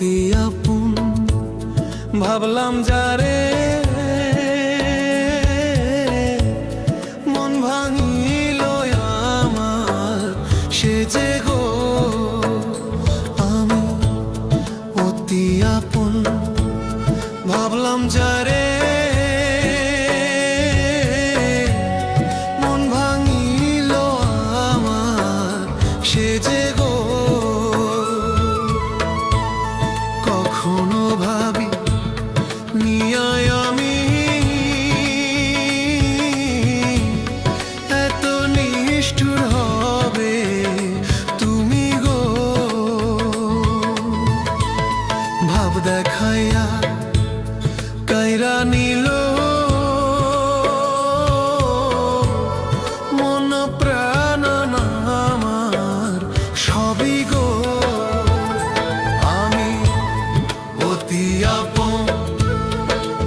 অতি আপন ভাবলাম যারে মন ভাঙিল আমার সে যে কখনো ভাবি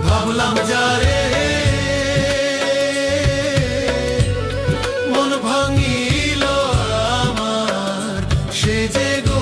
ভাবলাম যারে মন ভাঙিল আমার। সে যে গো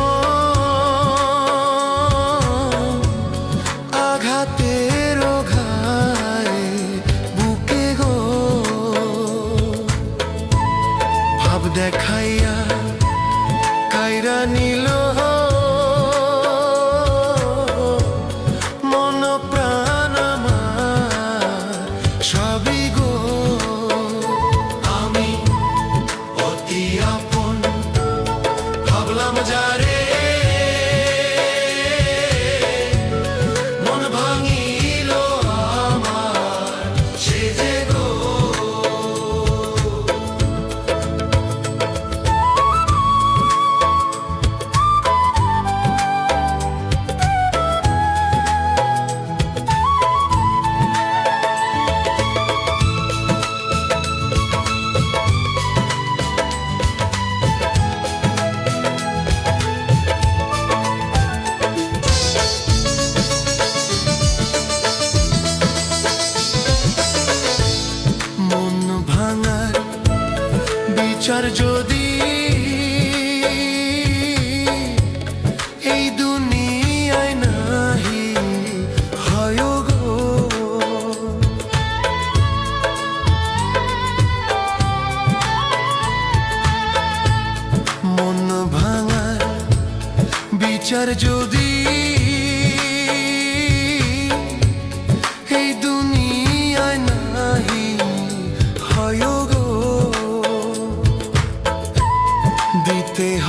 ভাবলাম বিচার যদি এই দুনিয়ায় নাহি হয় গো মন ভাঙার বিচার যদি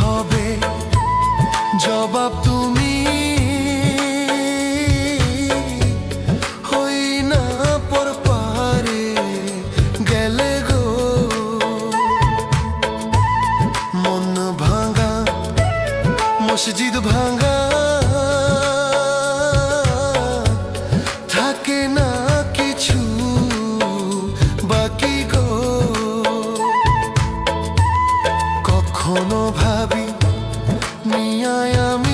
হবে। জবাব তুমি কখনো ভাবি নিয়ায় আমি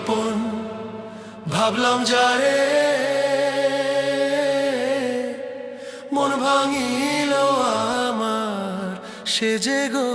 আপন ভাবলাম যারে মন ভাঙিল আমার সে যে গো।